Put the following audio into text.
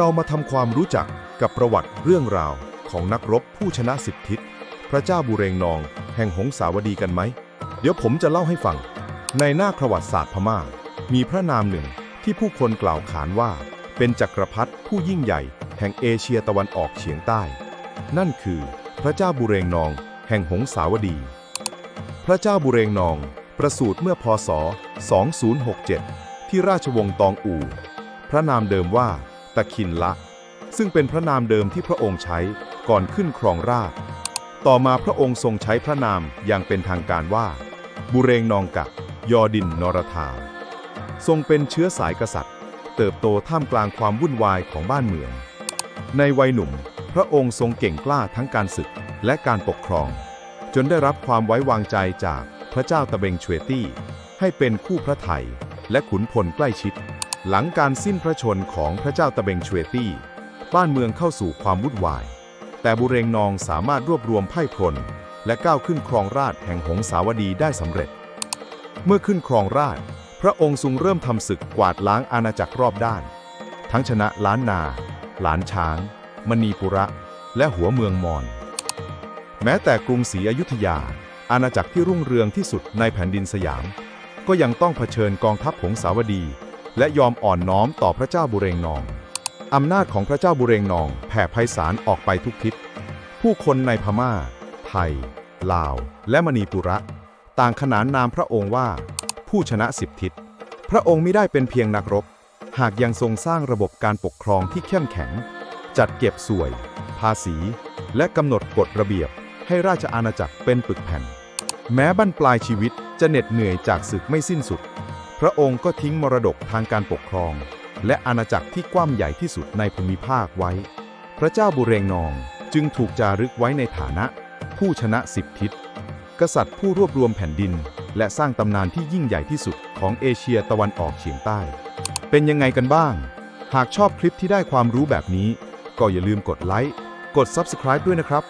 เรามาทำความรู้จักกับประวัติเรื่องราวของนักรบผู้ชนะสิบทิศ พระเจ้าบุเรงนองแห่งหงสาวดีกันไหม เดี๋ยวผมจะเล่าให้ฟัง ในหน้าประวัติศาสตร์พม่า มีพระนามหนึ่งที่ผู้คนกล่าวขานว่า เป็นจักรพรรดิผู้ยิ่งใหญ่ แห่งเอเชียตะวันออกเฉียงใต้ นั่นคือพระเจ้าบุเรงนอง แห่งหงสาวดี พระเจ้าบุเรงนอง ประสูติเมื่อพศ 2067 ที่ราชวงศ์ตองอู่ พระนามเดิมว่า ตะคินละ ซึ่งเป็นพระนามเดิมที่พระองค์ใช้ก่อนขึ้นครองราชต่อมาพระองค์ทรงใช้พระนามอย่างเป็นทางการว่า บุเรงนองกะ ยอดินนรธาทรงเป็นเชื้อสายกษัตริย์ เติบโตท่ามกลางความวุ่นวายของบ้านเมือง ในวัยหนุ่ม พระองค์ทรงเก่งกล้าทั้งการศึกและการปกครอง จนได้รับความไว้วางใจจากพระเจ้าตะเบงเชวตี้ ให้เป็นคู่พระไทยและขุนพลใกล้ชิด หลังการสิ้นพระชนของพระเจ้าตะเบงชเวตี้ บ้านเมืองเข้าสู่ความวุ่นวาย แต่บุเรงนองสามารถรวบรวมไพร่พล และก้าวขึ้นครองราชแห่งหงสาวดีได้สำเร็จ เมื่อขึ้นครองราช พระองค์ทรงเริ่มทำศึกกวาดล้างอาณาจักรรอบด้าน ทั้งชนะล้านนา หลานช้าง มณีปุระ และหัวเมืองมอญแม้แต่กรุงศรีอยุธยา อาณาจักรที่รุ่งเรืองที่สุดในแผ่นดินสยาม ก็ยังต้องเผชิญกองทัพหงสาวดี และยอมอ่อนน้อมต่อพระเจ้าบุเรงนอง อำนาจของพระเจ้าบุเรงนองแผ่ไพศาลออกไปทุกทิศ ผู้คนในพม่า ไทย ลาว และมณีปุระ ต่างขนานนามพระองค์ว่า ผู้ชนะสิบทิศ พระองค์ไม่ได้เป็นเพียงนักรบ หากยังทรงสร้างระบบการปกครองที่เข้มแข็ง จัดเก็บสวย ภาษี และกำหนดกฎระเบียบ ให้ราชอาณาจักรเป็นปึกแผ่น แม้บั้นปลายชีวิตจะเหน็ดเหนื่อยจากศึกไม่สิ้นสุด พระองค์ก็ทิ้งมรดกทางการปกครอง และอาณาจักรที่กว้างใหญ่ที่สุดในภูมิภาคไว้ พระเจ้าบุเรงนองจึงถูกจารึกไว้ในฐานะ ผู้ชนะสิบทิศ กษัตริย์ผู้รวบรวมแผ่นดิน และสร้างตำนานที่ยิ่งใหญ่ที่สุดของเอเชียตะวันออกเฉียงใต้ เป็นยังไงกันบ้าง หากชอบคลิปที่ได้ความรู้แบบนี้ ก็อย่าลืมกดไลค์ กด Subscribe ด้วยนะครับ